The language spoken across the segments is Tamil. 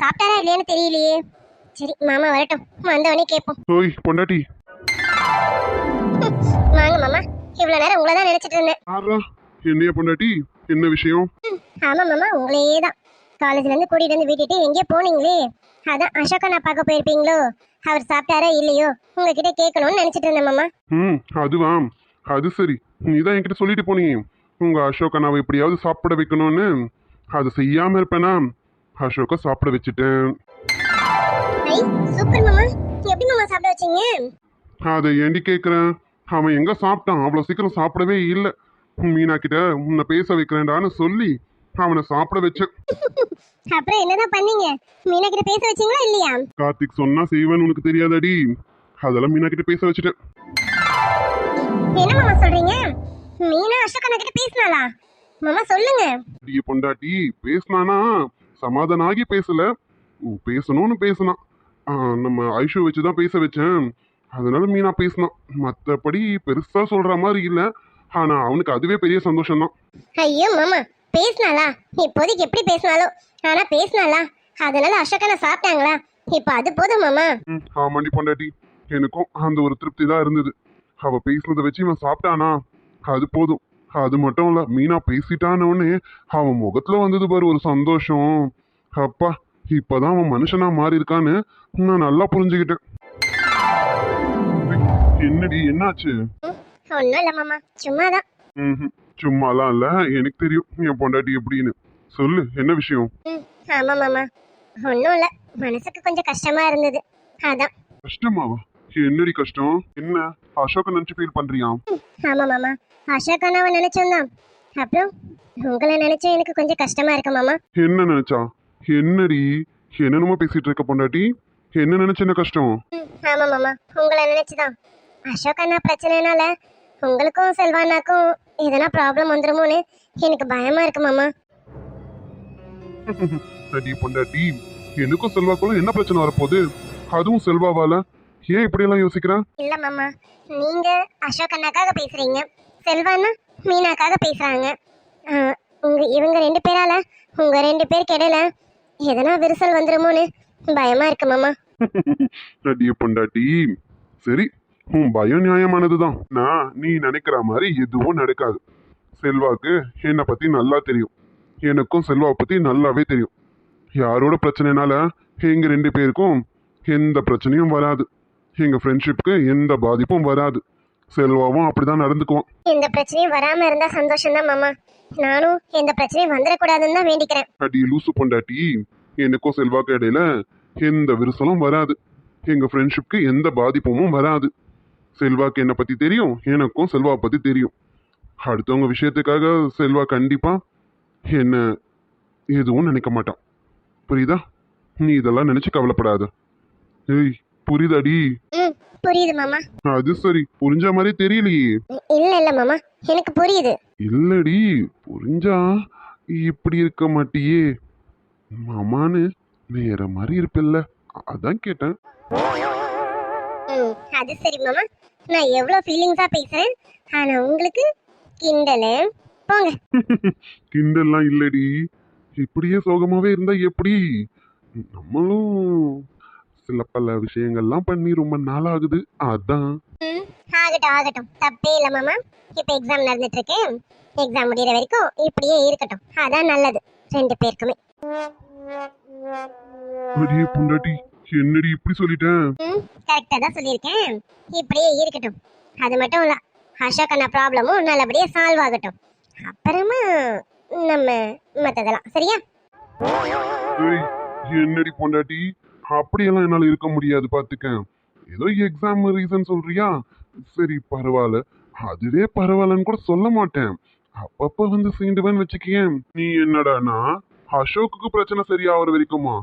சாப்பிட்டாரா இல்லையான்னு தெரியலையே. சரி மாமா வரட்டும். வந்தவனே கேட்போம் ஓய் பொண்டாட்டி. வாங்க மாமா. இவ்வளவு நேரம் உங்களை தான் நினைச்சிட்டு இருந்தேன். ஆறா என்னைய பொண்டாட்டி? என்ன விஷயம்? ஆமா மாமா உங்களையே தான் காலேஜ்ல இருந்து கூட்டிட்டு வந்து விட்டுட்டு எங்கேயோ போனீங்களே. அதான் அசோக் அண்ணா பார்க்க போயிருப்பீங்களோ? அவர் சாப்பிட்டாரா இல்லையோ? உங்ககிட்ட கேட்கணும்னு நினைச்சிட்டு இருந்தேன் மாமா. ம் அதுவா அது சரி. நீ தான் என்கிட்ட சொல்லிட்டு போனீங்க உங்க அசோக் அண்ணாவை எப்படியாவது சாப்பிட வைக்கணும்னு. அது செய்யாம இருப்பேனா? அசோக்கை சாப்பிட வச்சுட்டேன். சூப்பர் மாமா. எப்படி மாமா சாப்பிட வச்சீங்க? அதை ஏண்டி கேட்குறேன் அவன் எங்க சாப்பிட்டான்? அவ்வளோ சீக்கிரம் சாப்பிடவே இல்லை. மீனா கிட்ட உன்னை பேச வைக்கிறேன்டான்னு சொல்லி அவனை சாப்பிட வச்சேன் அப்புறம் என்னதான் பண்ணீங்க? மீனா கிட்ட பேச வச்சீங்களா இல்லையா? கார்த்திக் சொன்னா செய்வேன்னு உனக்கு தெரியாதடி. அதெல்லாம் மீனா கிட்ட பேச வச்சுட்டேன். என்ன மாமா சொல்றீங்க? மீனா அசோக் கிட்ட பேசினாளா? மாமா சொல்லுங்க. பொண்டாட்டி பேசினானா சமாதானம் ஆகி பேசல பேசணும்னு பேசினான் நம்ம ஐஷு வச்சு தான் பேச வச்சேன். அதனால மீனா பேசினான் மற்றபடி பெருசா சொல்ற மாதிரி இல்லை. ஆனா அவனுக்கு அதுவே பெரிய சந்தோஷம் தான் ஐயோ மாமா பேசினாளா? இப்போதைக்கு எப்படி பேசினாலோ ஆனா பேசினாளா? அதனால அண்ணா சாப்பிட்டாங்களா? இப்போ அது போதும் மாமா. ஆமாண்டி பொண்டாட்டி. எனக்கும் அந்த ஒரு திருப்தி தான் இருந்தது. அவ பேசுனதை வச்சு இவன் சாப்பிட்டானா? அது போதும். அது மட்டும் இல்ல மீனா பேசிட்டானோடனே அவன் முகத்துல வந்தது பாரு ஒரு சந்தோஷம். அப்பா இப்பதான் அவன் மனுஷனா மாறி இருக்கான்னு நான் நல்லா புரிஞ்சுக்கிட்டேன். என்னடி என்னாச்சு? ஒன்றும் இல்லை மாமா சும்மாதான். சும்மாலாம் இல்ல எனக்கு தெரியும் என் பொண்டாட்டி எப்படின்னு. சொல்லு என்ன விஷயம்? ஆமா மாமா. ஒன்றும் இல்லை மனசுக்கு கொஞ்சம் கஷ்டமா இருந்தது. அதான். கஷ்டமாவா? என்னடி கஷ்டம்? என்ன? அசோக நினைச்சு ஃபீல் பண்றியா? ஆமா மாமா. அசோக் அண்ணாவை நினைச்சோம்தான் அப்புறம் உங்களை நினைச்சா எனக்கு கொஞ்சம் கஷ்டமா இருக்கு மாமா. என்ன நினைச்சா? என்னடி? என்னென்னமோ பேசிட்டு இருக்க பொண்டாட்டி. என்ன நினைச்ச என்ன கஷ்டம்? ஆமா மாமா. உங்களை நினைச்சுதான். அசோக் அண்ணா பிரச்சனைனால உங்களுக்கும் செல்வானாக்கும் எதனா ப்ராப்ளம் வந்துருமோன்னு எனக்கு பயமா இருக்கு மாமா. அடி பொண்டாட்டி. எனக்கும் செல்வாக்குள்ள என்ன பிரச்சனை வரப்போகுது? அதுவும் செல்வாவால? ஏன் இப்படியெல்லாம் யோசிக்கிற? இல்ல மாமா நீங்க அசோக் அண்ணாக்காக பேசுறீங்க செல்வானா மீனாக்காக பேசுறாங்க. உங்க இவங்க ரெண்டு பேரால உங்க ரெண்டு பேருக்கு இடையில எதனா விரிசல் வந்துருமோன்னு பயமா இருக்கு மாமா. அடிய பொண்டாட்டி சரி உன் பயம் நியாயமானதுதான். நான் நீ நினைக்கிற மாதிரி எதுவும் நடக்காது. செல்வாக்கு என்னை பத்தி நல்லா தெரியும். எனக்கும் செல்வாவை பத்தி நல்லாவே தெரியும். யாரோட பிரச்சனைனால எங்க ரெண்டு பேருக்கும் எந்த பிரச்சனையும் வராது. எங்க ஃப்ரெண்ட்ஷிப்க்கு எந்த பாதிப்பும் வராது. செல்வாவும் அப்படிதான் நடந்துக்குவான். எந்த பிரச்சனையும் வராம இருந்தா சந்தோஷம் தான் மாமா. நானும் எந்த பிரச்சனையும் வந்துடக்கூடாதுன்னு தான் வேண்டிக்கிறேன். அடி லூசு பொண்டாட்டி. எனக்கும் செல்வாக்கு இடையில எந்த விரிசலும் வராது. எங்க ஃப்ரெண்ட்ஷிப்க்கு எந்த பாதிப்பும் வராது. செல்வாக்கு என்னை பத்தி தெரியும் எனக்கும் செல்வாவை பத்தி தெரியும். அடுத்தவங்க விஷயத்துக்காக செல்வா கண்டிப்பா என்ன எதுவும் நினைக்க மாட்டான். புரியுதா? நீ இதெல்லாம் நினைச்சு கவலைப்படாத. ஏய் புரியுதாடி? புரியுது மாமா. அது சரி புரிஞ்ச மாதிரி தெரியலையே. இல்ல இல்ல மாமா எனக்கு புரியுது. இல்லடி புரிஞ்சா இப்படி இருக்க மாட்டியே. மாமான்னு வேற மாதிரி இருப்பில்ல அதான் கேட்டேன். அது சரி மாமா. நான் எவ்வளோ ஃபீலிங்ஸா பேசுறேன் ஆனா உங்களுக்கு கிண்டலு. போங்க. கிண்டல்லாம் இல்லடி. இப்படியே சோகமாவே இருந்தா எப்படி? நம்மளும் சில பல விஷயங்கள்லாம் பண்ணி ரொம்ப நாள் ஆகுது அதான் ஆகட்டும் ஆகட்டும். தப்பே இல்லை மாமா. இப்போ எக்ஸாம் நடந்துட்டு இருக்கு எக்ஸாம் முடியிற வரைக்கும் இப்படியே இருக்கட்டும். அதான் நல்லது. ரெண்டு பேருக்குமே. அடியே பொண்டாட்டி என்னடி இப்படி சொல்லிட்டேன்? ம் கரெக்டாக தான் சொல்லியிருக்கேன். இப்படியே இருக்கட்டும். அது மட்டும் இல்லை அசோக் அண்ணா ப்ராப்ளமும் நல்லபடியாக சால்வ் ஆகட்டும். அப்புறமா நம்ம மற்றதெல்லாம் சரியா? என்னடி பொண்டாட்டி? அப்படியெல்லாம் என்னால இருக்க முடியாது பாத்துக்க. ஏதோ எக்ஸாம் ரீசன் சொல்றியா? சரி பரவாயில்ல. அதுவே பரவாயில்லன்னு கூட சொல்ல மாட்டேன். அப்பப்ப வந்து சீண்டுவேன்னு வச்சுக்கேன் நீ என்னடானா அசோக்குக்கு பிரச்சனை சரியாகிற வரைக்குமா?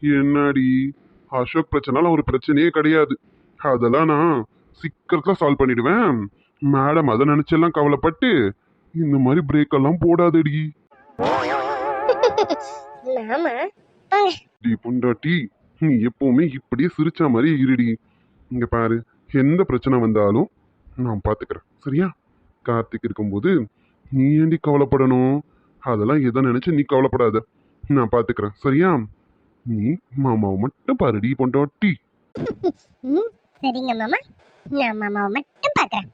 என்னடி? அசோக் பிரச்சனால ஒரு பிரச்சனையே கிடையாது. அதெல்லாம் நான் சீக்கிரத்துல சால்வ் பண்ணிடுவேன். மேடம் அதை நினைச்செல்லாம் கவலைப்பட்டு இந்த மாதிரி பிரேக் எல்லாம் போடாதடி. டி பொண்டாட்டி. நீ எப்பவுமே இப்படியே சிரிச்ச மாதிரி இருடி. இங்க பாரு எந்த பிரச்சனை வந்தாலும் நான் பார்த்துக்கிறேன் சரியா? கார்த்திக் இருக்கும்போது நீ ஏண்டி கவலைப்படணும்? அதெல்லாம் எதை நினைச்சு நீ கவலைப்படாத. நான் பார்த்துக்கிறேன் சரியா? நீ மாமாவை மட்டும் பாருடி பொண்டாட்டி. சரிங்க மாமா. நான் மாமாவை மட்டும் பார்க்குறேன்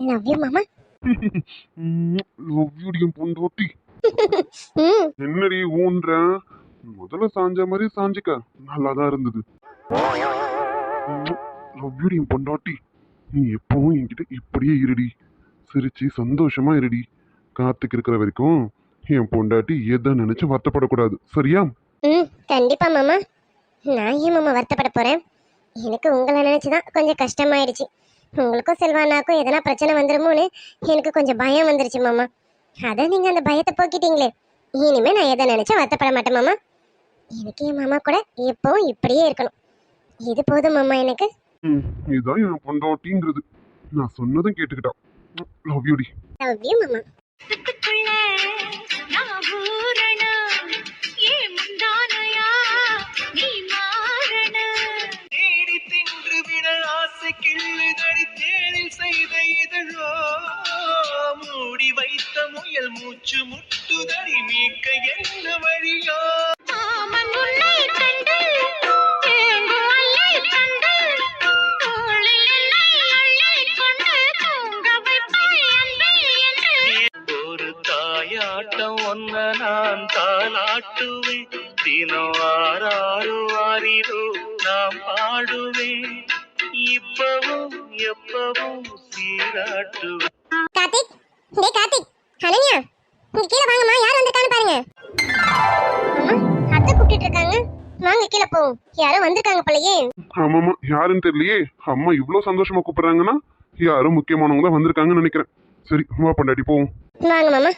லவ் யூ மாமா. லவ் யூடியம் பொண்டாட்டி. என்னடி ஊன்ற? முதல்ல சாஞ்ச மாதிரி சாஞ்சிக்க. நல்லா தான் இருந்தது லவ் யூடியம் பொண்டாட்டி. நீ எப்பவும் என்கிட்ட இப்படியே இருடி. சிரிச்சு சந்தோஷமா இருடி. காத்துக்கு இருக்கிற வரைக்கும் என் பொண்டாட்டி எதை நினைச்சு வருத்தப்படக்கூடாது. சரியா? ம் கண்டிப்பா மாமா. நான் ஏன் மாமா வருத்தப்பட போறேன்? எனக்கு உங்களை நினைச்சுதான் கொஞ்சம் கஷ்டமாயிடுச்சு. உங்களுக்கும் செல்வானாக்கும் எதனா பிரச்சனை வந்துருமோன்னு எனக்கு கொஞ்சம் பயம் வந்துருச்சு மாமா. அதான் நீங்க அந்த பயத்தை போக்கிட்டீங்களே. இனிமே நான் எதை நினைச்சா வருத்தப்பட மாட்டேன் மாமா. எனக்கு என் மாமா கூட எப்பவும் இப்படியே இருக்கணும். இது போதும் மாமா எனக்கு. ம், இதுதான் என் பொண்டாட்டிங்கிறது. நான் சொன்னதும் கேட்டுக்கிட்டா லவ் யூடி லவ் யூ மாமா. மூடி வைத்த முயல் மூச்சு முட்டுதடி மீட்க என்ன வழியோ. யாருன்னு தெரியலையே. அம்மா இவ்வளோ சந்தோஷமா கூப்பிடுறாங்கன்னா யாரும் முக்கியமானவங்க தான் வந்திருக்காங்கன்னு நினைக்கிறேன். சரி வா பொண்டாட்டி போவோம். வாங்க மாமா.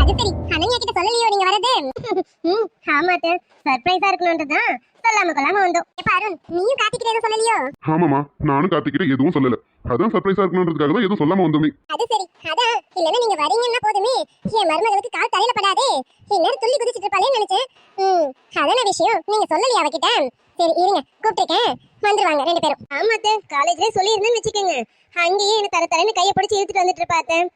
அது சரி. அனன்யா கிட்ட சொல்லலையோ நீங்க வரது ம் ஆமாத்த சர்ப்ரைஸா இருக்கணும்ன்றதான் சொல்லாம கொள்ளாம வந்தோம். இப்ப அருண் நீயும் கார்த்திகிட்ட எதுவும் சொல்லலையோ? ஆமாமா நானும் கார்த்திக்கிட்ட எதுவும் சொல்லல. அதான் சர்ப்ரைஸா இருக்கணுன்றதுக்காக தான் எதுவும் சொல்லாம வந்தோமே. அது சரி. அதான். இல்லன்னா நீங்க வரீங்கன்னா போதுமே. என் மருமகளுக்கு கால் தலையில படாதே. இந்நேரம் துள்ளி குதிச்சிட்டு இருப்பாளேன்னு நினைச்சேன். ம். அதான விஷயம். நீங்க சொல்லலையா அவகிட்ட? சரி இருங்க. கூப்பிட்டுருக்கேன். வந்துருவாங்க ரெண்டு பேரும். ஆமாத்த காலேஜ்ல சொல்லியிருந்தேன்னு வச்சுக்கோங்க. அங்கேயே என்ன தர தரன்னு கையை பிடிச்சி இழுத்துட்டு வந்துட்டு இருப்பாத்தேன்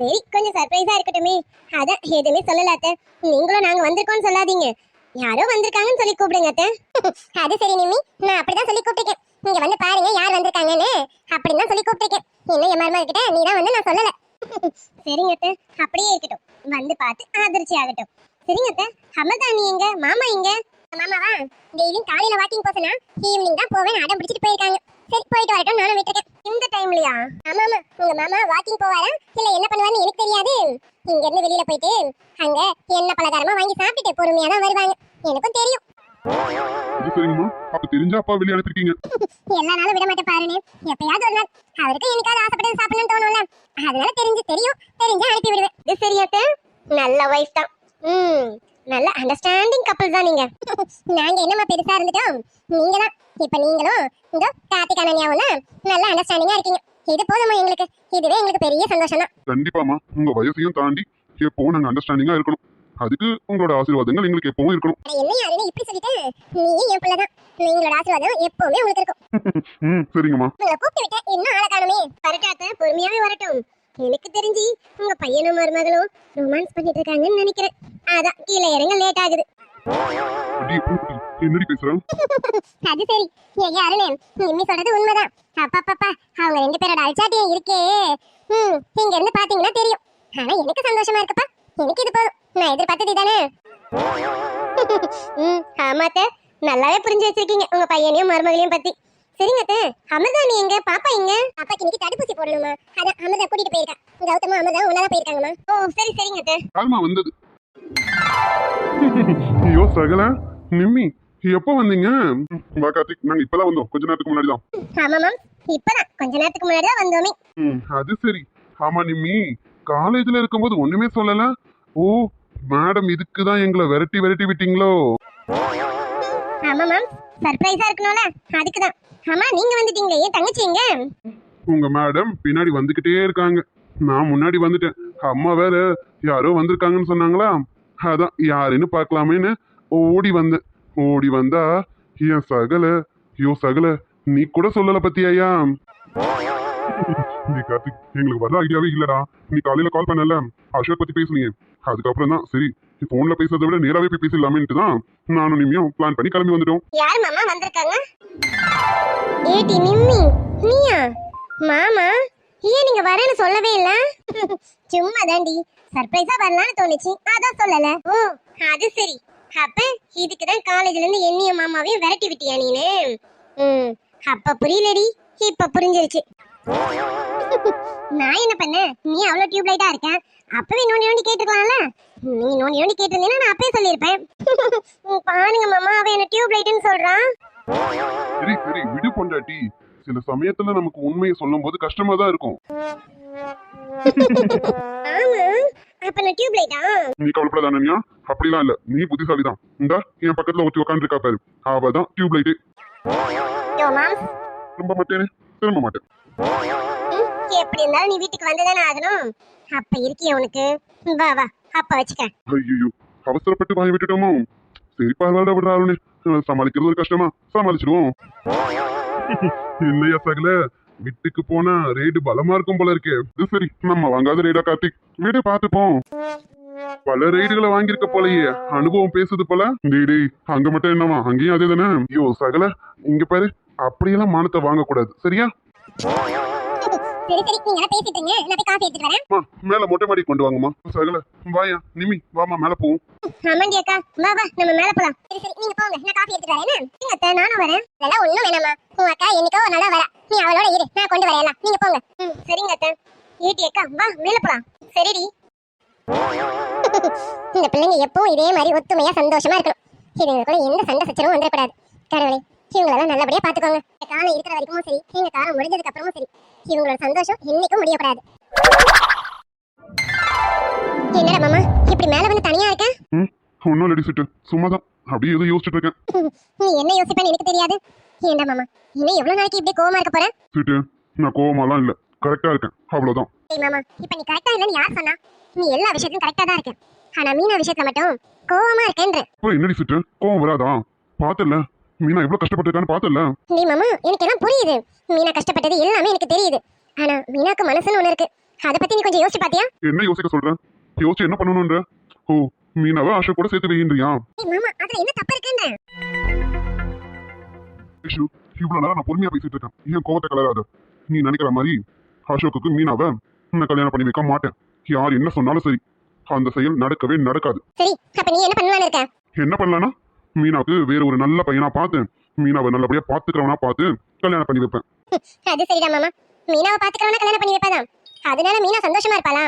சரி கொஞ்சம் சர்ப்ரைஸா இருக்கட்டுமே. அதான் எதுவுமே சொல்லலாத்த நீங்களும் நாங்க வந்திருக்கோம்னு சொல்லாதீங்க. யாரோ வந்திருக்காங்கன்னு சொல்லி கூப்பிடுங்க அத்தை. அது சரி நிம்மி. நான் அப்படிதான் சொல்லி கூப்பிட்டுருக்கேன். நீங்க வந்து பாருங்க யார் வந்திருக்காங்கன்னு அப்படின்னு தான் சொல்லி கூப்பிட்டுருக்கேன். இன்னும் என் மருமக கிட்ட நீ தான் வந்து நான் சொல்லல. சரிங்க அத்தை. அப்படியே இருக்கட்டும். வந்து பார்த்து அதிர்ச்சி ஆகட்டும். சரிங்க அத்தை. நீ எங்க? மாமா எங்க? மாமாவா? டெய்லியும் காலையில வாக்கிங் போசனா ஈவினிங் தான் போவேன். அடம் பிடிச்சிட்டு போயிருக்காங்க. சரி போயிட்டு வரட்டும். நானும் விட்டுருக்கேன். இந்த டைம்லயா ஆமா ஆமா. உங்க மாமா வாக்கிங் போவாரா? இல்ல என்ன பண்ணுவாருன்னு எனக்கு தெரியாது. இங்க இருந்து வெளியில போயிட்டு அங்க என்ன பலகாரமா வாங்கி சாப்பிட்டுட்டு பொறுமையா தான் வருவாங்க. எனக்கும் தெரியும். இது சரிங்கம்மா அப்ப தெரிஞ்சா அப்பா வெளியே அனுப்பிருக்கீங்க எல்லா நாளும் விட மாட்டேன் பாருன்னு எப்பயாவது ஒரு நாள். அவருக்கு என்னைக்காவது ஆசைப்பட்டு சாப்பிடணும்னு தோணும்ல. அதனால தெரிஞ்சு தெரியும். தெரிஞ்சு அனுப்பி விடுவேன். இது சரியாத்த நல்ல வைஃப் தான். ம். நல்ல அண்டர்ஸ்டாண்டிங் கப்பல் தான் நீங்க. நாங்க என்னமா பெருசா இருந்துட்டோம்? நீங்க தான் இப்ப நீங்களும் இந்த கார்த்திக் அனன்யாவும் தான் நல்ல அண்டர்ஸ்டாண்டிங்கா இருக்கீங்க. இது போதுமா எங்களுக்கு. இதுவே எங்களுக்கு பெரிய சந்தோஷம் தான் கண்டிப்பாமா உங்க வயசையும் தாண்டி எப்பவும் நாங்க அண்டர்ஸ்டாண்டிங்கா இருக்கணும். அதுக்கு உங்களோட ஆசீர்வாதங்கள் எங்களுக்கு எப்பவும் இருக்கணும். இப்படி சொல்லிட்டு நீயும் என் பிள்ளை தான் நீங்களோட ஆசீர்வாதம் எப்பவுமே உங்களுக்கு இருக்கும். ம் சரிங்கம்மா. உங்களை கூப்பிட்டு விட்டேன் இன்னும் ஆளை காணுமே. வரட்டாத்த பொறுமையாவே வரட்டும். எனக்கு தெரிஞ்சு உங்க பையனும் மருமகளும் ரொமான்ஸ் பண்ணிட்டு இருக்காங்கன்னு நினைக்கிறேன். அதான் கீழே இறங்க லேட் ஆகுது. என்னடி பேசுறேன் அது சரி. ஏய் அருணே நிம்மி சொல்றது உண்மைதான். அப்பப்பப்பா அவங்க ரெண்டு பேரோட அல்சாட்டியம் இருக்கே. ம் இங்க இருந்து பாத்தீங்கன்னா தெரியும். ஆனா எனக்கு சந்தோஷமா இருக்குப்பா. எனக்கு இது போதும். நான் எதிர்பார்த்தது தானே ம் ஆமாத்த நல்லாவே புரிஞ்சு வச்சிருக்கீங்க உங்க பையனையும் மருமகளையும் பத்தி. சரிங்க அத்தை. அமிர்தா நீ எங்க? பாப்பா எங்க? பாப்பாக்கு இன்னைக்கு தடுப்பூசி போடணுமா? அதான் அமிர்தா கூட்டிட்டு போயிருக்கா. கௌதமும் அமிர்தா ஒன்னா போயிருக்காங்கம்மா. ஓ சரி சரிங்க அத்தை. யாருமா வந்தது. ஐயோ சகல. நிம்மி எப்போ வந்தீங்க? வா கார்த்திக் நாங்க இப்பதான் வந்தோம். கொஞ்ச நேரத்துக்கு முன்னாடி தான் ஆமா மேம் இப்பதான். கொஞ்ச நேரத்துக்கு முன்னாடி தான் வந்தோமே. அது சரி. ஆமா நிம்மி. காலேஜ்ல இருக்கும்போது ஒண்ணுமே சொல்லல. ஓ மேடம் இதுக்கு தான் எங்களை விரட்டி விரட்டி விட்டீங்களோ? ஆமா மேம் சர்ப்ரைஸா இருக்கணும்ல. அதுக்கு தான் ஆமா நீங்க வந்துட்டீங்க ஏன் தங்கச்சி எங்க? உங்க மேடம் பின்னாடி வந்துகிட்டே இருக்காங்க. நான் முன்னாடி வந்துட்டேன். அம்மா வேற யாரோ வந்திருக்காங்கன்னு சொன்னாங்களா? அதான் யாருன்னு பார்க்கலாமேன்னு ஓடி வந்தேன். ஓடி வந்தா என் சகல? யோ சகல. நீ கூட சொல்லல பத்தியாயா நீ கார்த்திக் எங்களுக்கு வர ஐடியாவே இல்லடா. நீ காலையில கால் பண்ணல. அஷோக் பத்தி பேசுனீங்க அதுக்கப்புறம் தான் சரி போன்ல பேசுறதை விட நேராவே போய் பேசலாமேன்ட்டு தான் நானும் நிம்மியும் பிளான் பண்ணி கிளம்பி வந்துட்டோம். யார் மாமா வந்திருக்காங்க? ஏடி நிம்மி நீயா? மாமா ஏன் நீங்க வரேன்னு சொல்லவே இல்ல? சும்மா தாண்டி சர்ப்ரைஸா வரலாம்னு தோணுச்சு. அதான் சொல்லல. ஓ அது சரி. அப்ப இதுக்கு தான் காலேஜ்ல இருந்து என்னைய மாமாவையும் விரட்டி விட்டியா நீனு? ம் அப்ப புரியலடி. இப்ப புரிஞ்சிருச்சு. நான் என்ன பண்ணேன் நீ அவ்வளவு டியூப் லைட்டா இருக்க? அப்பவே நோண்டி நோண்டி கேட்டுக்கலாம்ல? நீ நோண்டி நோண்டி கேட்டிருந்தேன்னா நான் அப்பவே சொல்லியிருப்பேன். பாருங்க மாமா அவன் என்ன டியூப் லைட்னு சொல்றான் சரி சரி விடு பொண்டாட்டி. சில சமயத்துல நமக்கு உண்மையை சொல்லும் போது கஷ்டமா தான் இருக்கும். ஆமா. அப்ப நான் டியூப் லைட்டா நீ கவலைப்படாத அனன்யா. அப்படிலாம் இல்ல. நீ புத்திசாலி தான் இந்தா என் பக்கத்துல ஒருத்தி உட்காந்து இருக்கா பாரு. அவ தான் டியூப் லைட்டு திரும்ப மாட்டேனே. திரும்ப மாட்டேன். எப்படி இருந்தாலும் நீ வீட்டுக்கு வந்துதானே ஆகணும்? அப்ப இருக்கிய உனக்கு. வா வா அப்ப வச்சுக்க. ஐயோ அவசரப்பட்டு வாங்கி விட்டுட்டோமோ? சரி பரவாயில்ல விடுறாருன்னு சமாளிக்கிறது ஒரு கஷ்டமா? சமாளிச்சிடுவோம். இல்லையா சகல? வீட்டுக்கு போனா ரேடு பலமா இருக்கும் போல இருக்கே. இது சரி நம்ம வாங்காத ரேடா கார்த்திக். வீடு பார்த்துப்போம். பல ரைடுகளை வாங்கியிருக்க போலயே. அனுபவம் பேசுது போல. டேய் டேய் அங்க மட்டும் என்னவா? அங்கேயும் அதே தானே ஐயோ சகல இங்க பாரு. அப்படியெல்லாம் மானத்தை வாங்கக்கூடாது. சரியா? சரி சரி. நீங்க பேசிட்டு இருங்க. நான் போய் காஃபி எடுத்துட்டு வரேன். மேல மொட்டை மாடி கொண்டு வாங்கம்மா. சகல வாயா நிமி வாமா மேல போவோம் ஆமாண்டி அக்கா. வா வா நம்ம மேல போலாம். சரி சரி நீங்க போங்க. நான் காஃபி எடுத்துட்டு வரேன்? நீங்க அத்தை நானும் வரேன். அதெல்லாம் ஒண்ணும் வேணாமா உன் அக்கா என்னைக்கோ ஒரு நாளா வரா. நீ அவளோட இரு. நான் கொண்டு வரேன். நீங்க போங்க. ம் சரிங்க அத்தை. ஏட்டி அக்கா வா மேல போலாம். சரிடி. இந்த பிள்ளைங்க எப்பவும் இதே மாதிரி ஒத்துமையா சந்தோஷமா இருக்கணும். இதுங்களுக்குள்ள எந்த சண்டை சச்சரவும் வந்துடக்கூடாது. கடவுளே இவங்களெல்லாம் நல்லபடியா பாத்துக்கோங்க. இந்த காலம் இருக்கிற வரைக்கும் சரி எங்க காலம் முடிஞ்சதுக்கு அப்புறமும் சரி. இவங்களோட சந்தோஷம் என்னைக்கும் முடியக்கூடாது. என்னடா மாமா இப்படி மேல வந்து தனியா இருக்க? ம் ஒன்றும் இல்லடி சிட்டு. சும்மா தான் அப்படியே எதுவும் யோசிச்சுட்டு இருக்கேன். நீ என்ன யோசிப்பேன்னு எனக்கு தெரியாது. ஏண்டா மாமா இன்னும் எவ்வளவு நாளைக்கு இப்படி கோவமா இருக்க போற? சிட்டு நான் கோவமாலாம் இல்லை. கரெக்டாக இருக்கேன். அவ்வளோதான் ஏய் மாமா இப்ப நீ கரெக்டா இல்லன்னு யார் சொன்னா? நீ எல்லா விஷயத்திலும் கரெக்டா தான் இருக்க. ஆனா மீனா விஷயத்துல மட்டும் கோவமா இருக்கேன்ற. என்னடி சிட்டு? கோவம் வராதா? பார்த்தல மீனா எவ்வளோ கஷ்டப்பட்டிருக்கான்னு பார்த்தல நீ மாமா எனக்கு எல்லாம் புரியுது. மீனா கஷ்டப்பட்டது எல்லாமே எனக்கு தெரியுது. ஆனா மீனாக்கு மனசுன்னு ஒண்ணு இருக்கு. அத பத்தி நீ கொஞ்சம் யோசிச்சு பாத்தியா? என்ன யோசிக்க சொல்ற? யோசிச்சு என்ன பண்ணணுன்ற ஓ மீனாவை ஆஷா கூட சேர்த்து ஏய் மாமா அதுல என்ன தப்பு இருக்குன்ற ஐஷு இவ்வளோ நேரம் நான் பொறுமையாக பேசிட்டு இருக்கேன். ஏன் கோவத்தை கலராத? நீ நினைக்கிற மாதிரி அசோக்குக்கு மீனாவை நான் கல்யாணம் பண்ணி வைக்க மாட்டேன். யார் என்ன சொன்னாலும் சரி. அந்த செயல் நடக்கவே நடக்காது. சரி அப்ப நீ என்ன பண்ணலாம்னு இருக்க? என்ன பண்ணலான்னா மீனாவுக்கு வேற ஒரு நல்ல பையனா பார்த்து மீனாவை நல்லபடியா பாத்துக்கிறவனா பார்த்து கல்யாணம் பண்ணி வைப்பேன். அது சரிடா மாமா. மீனாவை பாத்துக்கிறவனா கல்யாணம் பண்ணி வைப்பாதான். அதனால மீனா சந்தோஷமா இருப்பாளா?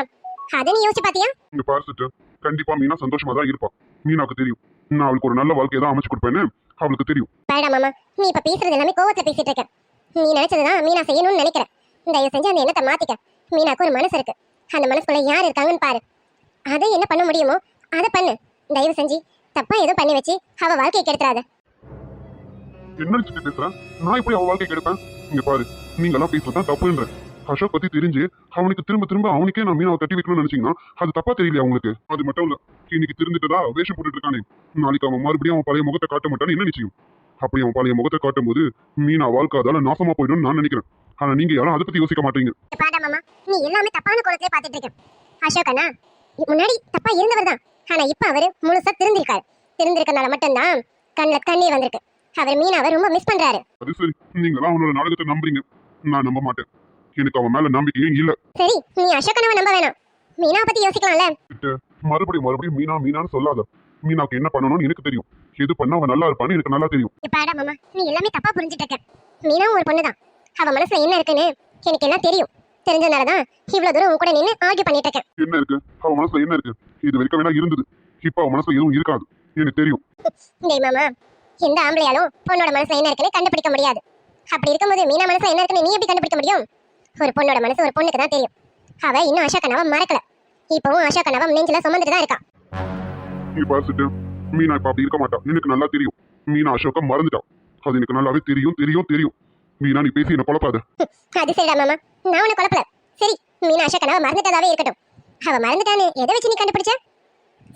அதை நீ யோசிச்சு பாத்தியா? இங்க பார்த்துட்டு கண்டிப்பா மீனா சந்தோஷமா தான் இருப்பா. மீனாவுக்கு தெரியும். நான் அவளுக்கு ஒரு நல்ல வாழ்க்கையை தான் அமைச்சு கொடுப்பேன்னு அவளுக்கு தெரியும். வேடா மாமா நீ இப்ப பேசுறது எல்லாமே கோவத்துல பேசிட்டு இருக்க. நீ நினைச்சதுதான் மீனா செய்யணும்னு நினைக்கிற தயவு செஞ்சு அந்த எண்ணத்தை மாத்திக்க. மீனாக்கு ஒரு மனசு இருக்கு. அந்த மனசுக்குள்ள யார் இருக்காங்கன்னு பாரு. அதை என்ன பண்ண முடியுமோ அதை பண்ணு. தயவு செஞ்சு தப்பா எதுவும் பண்ணி வச்சு அவ வாழ்க்கையை கெடுத்துறாத. என்ன பேசுறேன் நான் எப்படி அவள் வாழ்க்கை கெடுப்பேன்? இங்க பாரு நீங்க எல்லாம் பேசுறதுதான் தப்புன்ற. அசோக் பத்தி தெரிஞ்சு அவனுக்கு திரும்ப திரும்ப அவனுக்கே நான் மீனாவை கட்டி வைக்கணும்னு நினைச்சீங்கன்னா அது தப்பா தெரியல அவங்களுக்கு அது மட்டும் இல்ல இன்னைக்கு திருந்துட்டதா வேஷம் போட்டுட்டு இருக்கானே. நாளைக்கு அவன் மறுபடியும் அவன் பழைய முகத்தை காட்ட மாட்டான்னு என்ன நிச்சயம்? அப்படி அவன் பழைய முகத்தை காட்டும் போது மீனா வாழ்க்கை அதால நாசமா போயிடும்னு நான் நினைக்கிறேன். ஆனா நீங்க யாரும் அதை பத்தி யோசிக்க மாட்டீங்க. பாடா மாமா நீ எல்லாமே தப்பான கோலத்திலே பாத்துட்டு இருக்க. அசோக் அண்ணா முன்னாடி தப்பா இருந்தவர் தான். ஆனா இப்ப அவரு முழுசா திருந்திருக்காரு. திருந்திருக்கனால மட்டும்தான் கண்ணுல கண்ணீர் வந்திருக்கு. அவர் மீனாவை ரொம்ப மிஸ் பண்றாரு. அது சரி. நீங்களாம் அவனோட நாடகத்தை நம்புறீங்க. நான் நம்ப மாட்டேன். எனக்கு அவன் மேல நம்பிக்கையும் இல்ல. சரி நீ அசோக் அண்ணாவை நம்ப வேணாம். மீனாவை பத்தி யோசிக்கலாம்ல? மறுபடியும் மறுபடியும் மீனா மீனான்னு சொல்லாத. மீனாவுக்கு என்ன பண்ணணும்னு எனக்கு தெரியும். எது பண்ணா அவன் நல்லா இருப்பான்னு எனக்கு நல்லா தெரியும். இங்க பாடா மாமா. நீ எல்லாமே தப்பா புரிஞ்சுட்டு இருக்க. மீனாவும் ஒரு பொண்ணுதான். அவ மனசுல என்ன இருக்குன்னு எனக்கு எல்லாம் தெரியும். தெரிஞ்சதுனாலதான் இவ்வளவு தூரம் உன் கூட நின்னு ஆர்கியூ பண்ணிட்டு இருக்கேன். என்ன இருக்கு? அவன் மனசுல என்ன இருக்கு? இது வரைக்கும் வேணா இருந்தது. இப்ப அவன் மனசுல எதுவும் இருக்காது. எனக்கு தெரியும். டேய் மாமா எந்த ஆம்பளையாலும் பொண்ணோட மனசுல என்ன இருக்குன்னு கண்டுபிடிக்க முடியாது. அப்படி இருக்கும்போது மீனா மனசுல என்ன இருக்குன்னு நீ எப்படி கண்டுபிடிக்க முடியும்? ஒரு பொண்ணோட மனசு ஒரு பொண்ணுக்கு தான் தெரியும். அவ இன்னும் அசோக் அண்ணாவை மறக்கல. இப்பவும் அசோக் அண்ணாவை நெஞ்சில சுமந்துட்டு தான் இருக்கா. நீ பார்த்துட்டு மீனா இப்ப அப்படி இருக்க மாட்டா. எனக்கு நல்லா தெரியும். மீனா அசோக்க மறந்துட்டா. அது எனக்கு நல்லாவே தெரியும் தெரியும் தெரியும். மீனா நீ பேசி என்ன குழப்பாத. அது சரிடா மாமா. நான் உன்னை குழப்பல. சரி மீனா அசோக் அண்ணாவை மறந்துட்டதாவே இருக்கட்டும். அவ மறந்துட்டான்னு எதை வச்சு நீ கண்டுபிடிச்ச?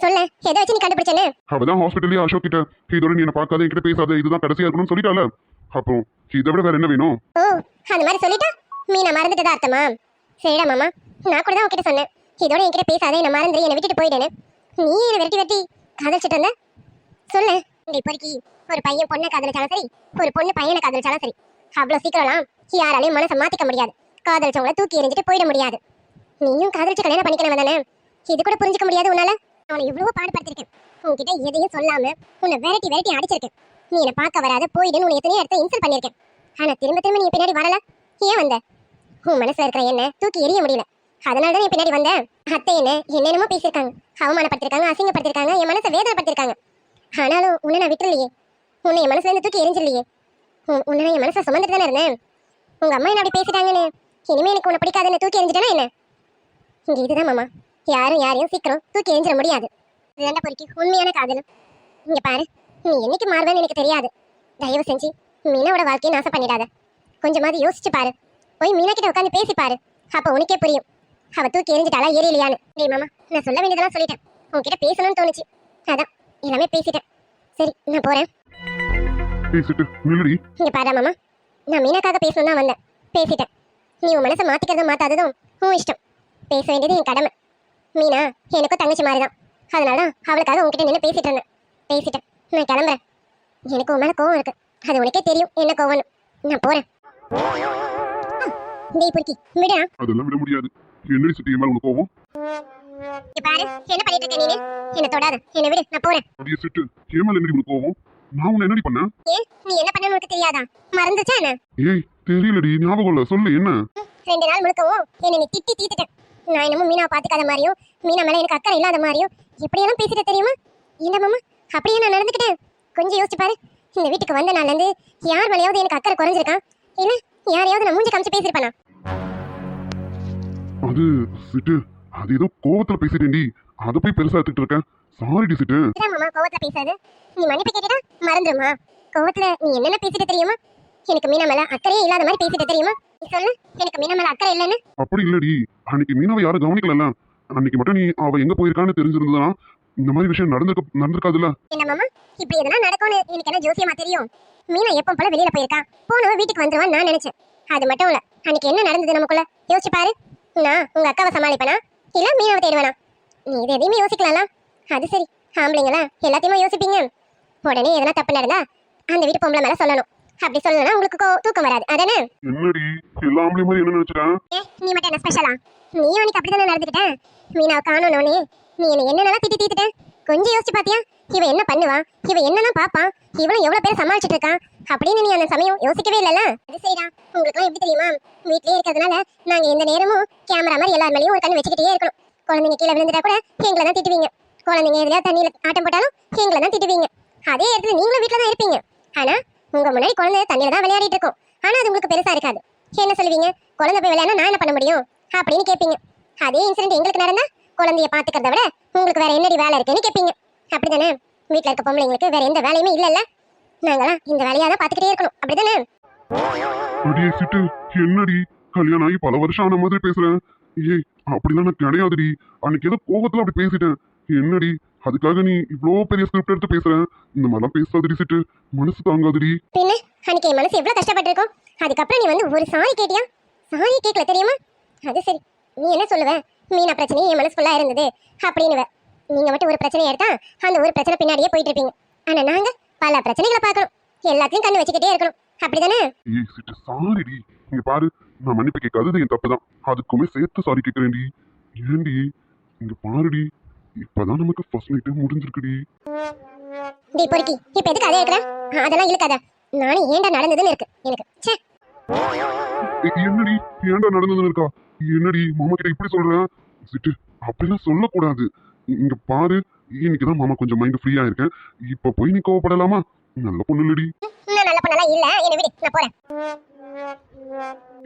சொல்ல எதை வச்சு நீ கண்டுபிடிச்சேன்னு? அவதான் ஹாஸ்பிட்டல்லே அசோக் கிட்ட. இதோட நீ என்ன பார்க்காத என்கிட்ட பேசாத இதுதான் கடைசியா இருக்கணும்னு சொல்லிட்டால அப்புறம் இதை விட வேற என்ன வேணும்? ஓ அந்த மாதிரி சொல்லிட்டா? மீனா மறந்துட்டதா அர்த்தமா? சரிடா மாமா நான் கூட தான் உன்கிட்ட சொன்னேன். இதோட என்கிட்ட பேசாத என்ன மறந்துரு என்னை விட்டுட்டு போயிடுன்னு. நீ என்னை விரட்டி விரட்டி காதலிச்சிட்டு இருந்த சொல்லு. இந்த இப்போதைக்கு ஒரு பையன் பொண்ணை காதலிச்சாலும் சரி ஒரு பொண்ணு பையனை காதலிச்சாலும் சரி அவ்வளோ சீக்கிரம்லாம் யாராலையும் மனசை மாத்திக்க முடியாது. காதலிச்சவங்கள தூக்கி எறிஞ்சிட்டு போயிட முடியாது. நீயும் காதலிச்சு கல்யாணம் பண்ணிக்கணும் தானே? இது கூட புரிஞ்சுக்க முடியாது உன்னால. அவனை எவ்வளவோ பாடுபடுத்திருக்கேன். உன்கிட்ட எதையும் சொல்லாம உன்னை விரட்டி விரட்டி அடிச்சிருக்கேன். நீ என்னை பார்க்க வராத போயிடுன்னு உன்னை எத்தனையோ இடத்த இன்சல்ட் பண்ணியிருக்கேன். ஆனா திரும்ப திரும்ப நீ பின்னாடி வரல? ஏன் வந்த? உன் மனசுல இருக்கிற என்ன தூக்கி எரிய முடியல. அதனால தான் நீ பின்னாடி வந்த. அத்தை என்ன என்னென்னமோ பேசியிருக்காங்க. அவமானப்படுத்திருக்காங்க அசிங்கப்படுத்திருக்காங்க என் மனசை வேதனைப்படுத்திருக்காங்க ஆனாலும் உன்னை நான் விட்டுலையே உன்னை என் மனசுல இருந்து தூக்கி எரிஞ்சிடலையே. உன்னை என் மனசை சுமந்துட்டு தானே இருந்தேன். உங்க அம்மா என்ன அப்படி பேசிட்டாங்கன்னு? இனிமே எனக்கு உன்னை பிடிக்காதுன்னு தூக்கி எரிஞ்சிட்டேன்னா என்ன? இங்க இதுதான் மாமா. யாரும் யாரையும் சீக்கிரம் தூக்கி எரிஞ்சிட முடியாது. இதுதான்டா பொறுக்கி? உண்மையான காதலும். இங்க பாரு நீ என்னைக்கு மாறுவேன்னு எனக்கு தெரியாது. தயவு செஞ்சு மீனாவோட வாழ்க்கையை நாசம் பண்ணிடாத. கொஞ்சமாவது யோசிச்சு பாரு. போய் மீனா கிட்ட உட்காந்து பேசி பாரு. அப்ப உனக்கே புரியும். அவ தூக்கி எரிஞ்சிட்டாளா எரியலையான்னு டேய் மாமா நான் சொல்ல வேண்டியதெல்லாம் சொல்லிட்டேன். உன்கிட்ட பேசணும்னு தோணுச்சு. அதான் எல்லாமே பேசிட்டேன். சரி நான் போறேன். பேசிட்டு நில்லுடி. இங்க பாரு மாமா. நான் மீனாக்காக பேசணும் தான் வந்தேன். பேசிட்டேன். நீ உன் மனசை மாத்திக்கிறதும் மாத்தாததும் உன் இஷ்டம். பேச வேண்டியது என் கடமை. மீனா எனக்கும் தங்கச்சி மாதிரி தான் அதனால தான் அவளுக்காக உன்கிட்ட நின்று பேசிட்டு இருந்தேன். பேசிட்டேன். நான் கிளம்புறேன். எனக்கு உன் மேல கோவம் இருக்கு. அது உனக்கே தெரியும். என்ன கோவம்னு. நான் போறேன். டேய் பொறுக்கி விடா அதெல்லாம் விட முடியாது. என்னடி சுத்தி மேல உனக்கு கோவம்? பாரு என்ன பண்ணிட்டு இருக்க நீனு? என்ன தொடாத. என்ன விடு நான் போறேன். அப்படியே சிட்டு. மேல என்னடி உனக்கு கோவம்? நான் உன்னை என்னடி பண்ணேன்? ஏன்? நீ என்ன பண்ணனு உனக்கு தெரியாதா? மறந்துச்சா என்ன? ஏய் தெரியலடி. ஞாபகம் இல்ல. சொல்லு என்ன? ரெண்டு நாள் முழுக்கவும் என்னை நீ திட்டி தீத்துட்டேன் நான் என்னமோ மீனாவை பார்த்துக்காத மாதிரியும் மீனா மேல எனக்கு அக்கறை இல்லாத மாதிரியும் எப்படியெல்லாம் பேசிட்டு தெரியுமா? இந்த மாமா அப்படியே நான் நடந்துக்கிட்டேன். கொஞ்சம் யோசிச்சு பாரு. இந்த வீட்டுக்கு வந்த நாள்ல இருந்து யார் மேலேயாவது எனக்கு அக்கறை குறைஞ்சிருக்கான்? இல்ல யாரையாவது நான் மூஞ்சி காமிச்சு பேசிருப்பானா அது சிட்டு. அது ஏதோ கோவத்துல பேசிட்டேன்டி. அதை போய் பெருசா எடுத்துக்கிட்டு இருக்கேன். சாரிடி சிட்டு. மாமா கோவத்துல பேசாது. நீ மன்னிப்பு கேட்டுட்டா மறந்துருமா? கோவத்துல நீ என்னென்ன பேசிட்டு தெரியுமா? எனக்கு மீனா மேல அக்கறையே இல்லாத மாதிரி பேசிட்டு தெரியுமா? சொல்லு. எனக்கு மீனா மேல அக்கறை இல்லைன்னு? அப்படி இல்லடி. அன்னைக்கு மீனாவை யாரும் கவனிக்கல அன்னைக்கு மட்டும் நீ அவ எங்க போயிருக்கான்னு தெரிஞ்சிருந்தா இந்த மாதிரி விஷயம் நடந்திருக்க நடந்திருக்காதுல்ல. என்ன மாமா? இப்படி எதனா நடக்கும்னு எனக்கு என்ன ஜோசியமா தெரியும்? மீனா எப்போ போல வெளியில போயிருக்கா. போனவ வீட்டுக்கு வந்துருவான்னு நான் நினைச்சேன். அது மட்டும் இல்ல. அன்னைக்கு என்ன நடந்தது நமக்குள்ள? யோசிச்சு பாரு. நான் உங்க அக்காவை சமாளிப்பனா? இல்ல மீனாவை தேடுவேனா? நீ இது எதையுமே யோசிக்கலாம்ல அது சரி. ஆம்பளைங்களா? எல்லாத்தையுமே யோசிப்பீங்க. உடனே எதனா தப்பு நடந்தா அந்த வீட்டு பொம்பளை மேல சொல்லணும். அப்படி சொல்லணும்னா உங்களுக்கு கோ- தூக்கம் வராது. அதானே? என்னடி? எல்லாமே மாதிரி என்ன நினைச்சிட்டேன் ஏ நீ மட்டும் என்ன ஸ்பெஷலா நீயும் அன்னைக்கு அப்படிதானே நடந்துக்கிட்ட? மீனாவை காணணும்னு நீ என்ன என்னென்னலாம் திட்டி தீத்துட்ட கொஞ்சம் யோசிச்சு பாத்தியா? இவ என்ன பண்ணுவா? இவ என்னெல்லாம் பாப்பான் இவளும் எவ்வளவு பேர் சமாளிச்சிட்டு இருக்கான் அப்படின்னு நீ அந்த சமயம் யோசிக்கவே இல்லல அது சரிடா. உங்களுக்கு எப்படி தெரியுமா? வீட்லயே இருக்கிறதுனால நாங்க எந்த நேரமும் கேமரா மாதிரி எல்லார் மேலயும் ஒரு கண்ணு வச்சுக்கிட்டே இருக்கணும். குழந்தைங்க கீழே விழுந்துட்டா கூட எங்களை தான் திட்டுவீங்க. குழந்தைங்க எதுலயா தண்ணியில ஆட்டம் போட்டாலும் எங்களை தான் திட்டுவீங்க. அதே இடத்துல நீங்களும் வீட்ல தான் இருப்பீங்க. ஆனா உங்க முன்னாடி குழந்தை தண்ணியில தான் விளையாடிட்டு இருக்கும். ஆனா அது உங்களுக்கு பெருசா இருக்காது. என்ன சொல்லுவீங்க? குழந்தை போய் விளையாட நான் என்ன பண்ண முடியும்? அப்படின்னு கேட்பீங்க. அதே இன்சிடென்ட் எங்களுக்கு நடந்தா குழந்தைய பாத்துக்கிறத விட உங்களுக்கு வேற என்னடி வேலை இருக்குன்னு கேட்பீங்க. அப்படிதானே? வீட்டுல இருக்க பொம்பளைங்களுக்கு வேற எந்த வேலையுமே இல்லல்ல. நாங்களாம் இந்த வேலையா தான் பாத்துக்கிட்டே இருக்கணும். அப்படிதானே? அடியே சிட்டு என்னடி? கல்யாணம் ஆகி பல வருஷம் ஆன மாதிரி பேசுறேன். ஏய் அப்படிலாம் நான் கிடையாதுடி. அன்னைக்கு ஏதோ கோபத்துல அப்படி பேசிட்டேன். என்னடி? அதுக்காக நீ இவ்வளோ பெரிய ஸ்கிரிப்ட் எடுத்து பேசுற? இந்த மாதிரிலாம் பேசாதடி சிட்டு. மனசு தாங்காதடி. பின்ன அன்னைக்கு என் மனசு எவ்வளவு கஷ்டப்பட்டிருக்கும்? அதுக்கப்புறம் நீ வந்து ஒரு சாரி கேட்டியா? சாரி கேட்கல தெரியுமா? அது சரி. நீ என்ன சொல்லுவ? மீனா பிரச்சனை என் மனசு ஃபுல்லா இருந்தது. அப்படின்னுவ. நீங்க மட்டும் ஒரு பிரச்சனை எடுத்தா அந்த ஒரு பிரச்சனை பின்னாடியே போயிட்டு இருப்பீங்க. ஆனா நாங்க பல பிரச்சனைகளை பார்க்கணும். எல்லாத்தையும் கண்ணு வச்சுக்கிட்டே இருக்கணும். அப்படிதானே? ஏய் சிட்டு சாரிடி. இங்க பாரு நான் மன்னிப்பு கேட்காதது என் தப்பு தான் அதுக்குமே சேர்த்து சாரி கேட்கறேன்டி. ஏன்டி? இங்க பாருடி. இப்பதான் நமக்கு ஃபர்ஸ்ட் நைட்டு முடிஞ்சிருக்குடி. டி பொறுக்கி இப்ப எதுக்கு அதை இருக்கிற அதெல்லாம் இழுக்காத. நானும் ஏன்டா நடந்ததுன்னு இருக்கு. எனக்கு ச்சே. என்னடி? ஏன்டா நடந்ததுன்னு இருக்கா? என்னடி? மாமா கிட்ட இப்படி சொல்ற? சிட்டு அப்படிலாம் சொல்லக்கூடாது. இங்க பாரு. இன்னைக்குதான் மாமா கொஞ்சம் மைண்ட் ஃப்ரீயா இருக்கேன். இப்ப போய் நீ கோவப்படலாமா? நல்ல பொண்ணு இல்லடி. இன்னும் நல்ல பொண்ணெல்லாம் இல்ல என்ன விடு நான் போறேன்.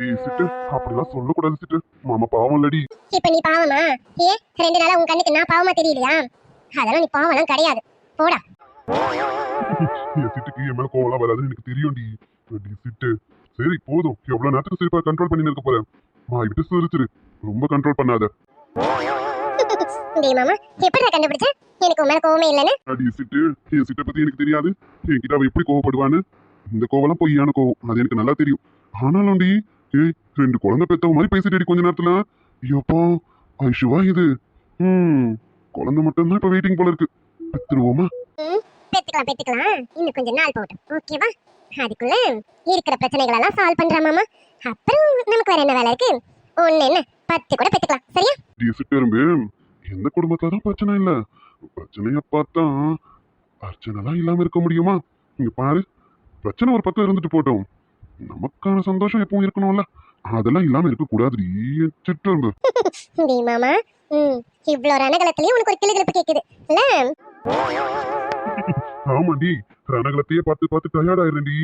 ஏய் சிட்டு அப்படிலாம் சொல்லக்கூடாது சிட்டு. மாமா பாவம் இல்லடி. இப்ப நீ பாவமா? ஏ ரெண்டு நாளா உன் கண்ணுக்கு நான் பாவமா தெரியலையா? அதெல்லாம் நீ பாவம்லாம் கிடையாது. போடா. சிட்டுக்கு என் மேல கோவம்லாம் வராதுன்னு எனக்கு தெரியும்டி. அடி சிட்டு? சரி போதும். எவ்வளவு நேரத்துக்கு சிரிப்பா கண்ட்ரோல் பண்ணி இருக்க போறேன். மா விட்டு சிரிச்சிரு. ரொம்ப கண்ட்ரோல் பண்ணாத. டேய் மாமா எப்படி கண்டுபிடிச்ச? எனக்கு உன் மேல கோவமே இல்லைன்னு. அடி சிட்டு. என் சிட்டை பத்தி எனக்கு தெரியாது. என்கிட்ட அவ எப்படி கோவப்படுவான்னு? இந்த கோவம்லாம் பொய்யான கோவம்? அது எனக்கு நல்லா தெரியும். ஆனாலும் டி ஏய் ரெண்டு குழந்தை பெத்தவ மாதிரி பேசிட்டு கொஞ்ச நேரத்துல. ஐயோப்பா ஐஷுவா இது? ம் குழந்தை மட்டும்தான் இப்ப வெயிட்டிங் போல இருக்கு. பெத்துருவோமா? பெத்துக்கலாம் பெத்துக்கலாம். இன்னும் கொஞ்சம் நாள் போட்டும் ஓகேவா அதுக்குள்ள இருக்கிற பிரச்சனைகள் எல்லாம் சால்வ் பண்றேன் மாமா. அப்புறம் நமக்கு வேற என்ன வேலை இருக்கு? ஒண்ணு என்ன? பத்து கூட பெத்துக்கலாம். சரியா? டி சிட்டு எறும்பு எந்த குடும்பத்துல தான் பிரச்சனை இல்ல. பிரச்சனைய பார்த்தா பிரச்சனைலாம் இல்லாம இருக்க முடியுமா? இங்க பாரு. பிரச்சனை ஒரு பக்கம் இருந்துட்டு போட்டோம். நமக்கான சந்தோஷம் எப்பவும் இருக்கணும்ல. அதெல்லாம் இல்லாம இருக்க கூடாதுடி. சிட்டெரும்பு டேய் மாமா. ம். இவ்வளோ ரணகலத்துலயும் உனக்கு ஒரு கிளுகிழப்பு கேக்குது. இல்ல? ஆமாண்டி. ரணகலத்தையே பார்த்து பார்த்து டயர்ட் ஆயிருந்தேன்டி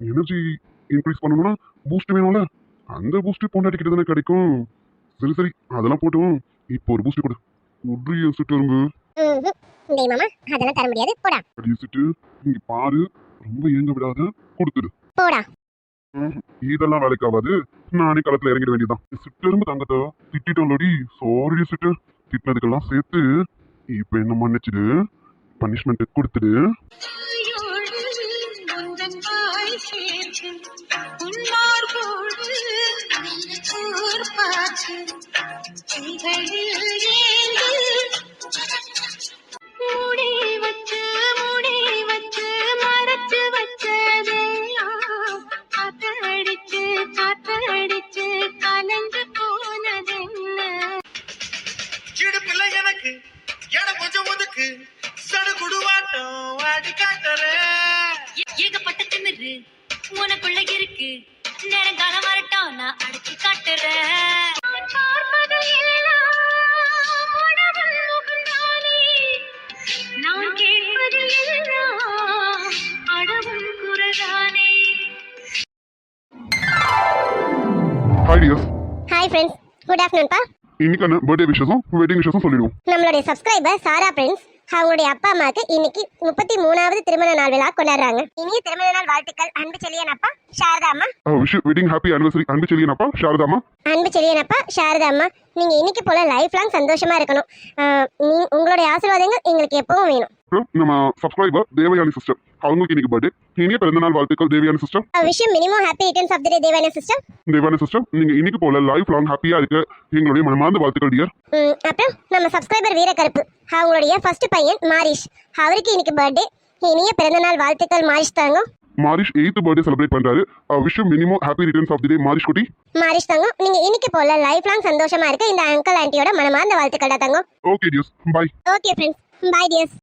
எனர்ஜி இன்க்ரீஸ் பண்ணணும்னா பூஸ்ட் வேணும்ல. அந்த பூஸ்ட் பொண்டாட்டிக்கிட்ட தானே கிடைக்கும். சரி சரி. அதெல்லாம் போட்டும். இப்போ ஒரு பூஸ்ட் கொடு. உட்ரிய ம்ஹும். டேய் மாமா அதெல்லாம் தர முடியாது. போடா. அடிச்சுட்டு இங்க பாரு. ரொம்ப ஏங்க விடாத கொடுத்துடு. போடா. இதெல்லாம் வேலைக்கு ஆகாது. நானே களத்துல இறங்கிட வேண்டியதான் சிட்டரும்பு தங்கத்தை திட்டிட்டோம்லடி. சாரி சிட்டு திட்டினதுக்கெல்லாம் சேர்த்து இப்ப என்ன மன்னிச்சிடு? பனிஷ்மெண்ட் கொடுத்துடு. யோடு இன்னைக்கான பர்த்டே விஷஸும் வெட்டிங் விஷஸும் சொல்லிடுவோம். நம்மளுடைய சப்ஸ்கிரைபர் சாரா ஃப்ரெண்ட்ஸ் அவங்களுடைய அப்பா அம்மாக்கு இன்னைக்கு முப்பத்தி மூணாவது திருமண நாள் விழா கொண்டாடுறாங்க. இனிய திருமண நாள் வாழ்த்துக்கள் அன்பு செல்லியன் அப்பா சாரதா அம்மா. விஷ் வெட்டிங் ஹாப்பி ஆனிவர்சரி அன்பு செல்லியனப்பா சாரதாமா அன்பு செல்லியன் அப்பா சாரதா அம்மா. நீங்க இன்னைக்கு போல லைஃப் லாங் சந்தோஷமா இருக்கணும். ஆஹ் நீ- உங்களுடைய ஆசீர்வாதங்கள் எங்களுக்கு எப்பவும் வேணும். அப்புறம் நம்ம சப்ஸ்கிரைபர் தேவயானி சிஸ்டர் அவங்களுக்கு இன்னைக்கு பர்த்டே இனிய பிறந்தநாள் வாழ்த்துக்கள் தேவயானி சிஸ்டர். விஷயம் minimum happy returns of the day Devana system Devani sister நீங்க இன்னைக்கு போல லைஃப் லாங் ஹாப்பியா இருக்க எங்களுடைய மனமார்ந்த வாழ்த்துக்கள் டியர் அப்புறம் நம்ம சப்ஸ்கிரைபர் வீரக்கருப்பு. அவங்களுடைய ஃபர்ஸ்ட் பையன் மாரிஷ். அவருக்கு இன்னைக்கு பர்த்டே இனிய பிறந்தநாள் வாழ்த்துக்கள் மாரிஷ் தாங்க. மாரிஷ் எயித்து பர்த்டே செலிப்ரேட் பண்றாரு. விஷயம் minimum happy returns of the day Marish குட்டி. மாரிஷ் தங்கம் நீங்க இன்னைக்கு போல லைஃப் லாங் சந்தோஷமா இருக்க இந்த அங்கிள் ஆண்டியோட மனமார்ந்த வாழ்த்துக்கள் தான் தங்கம் okay dears bye okay friends bye dears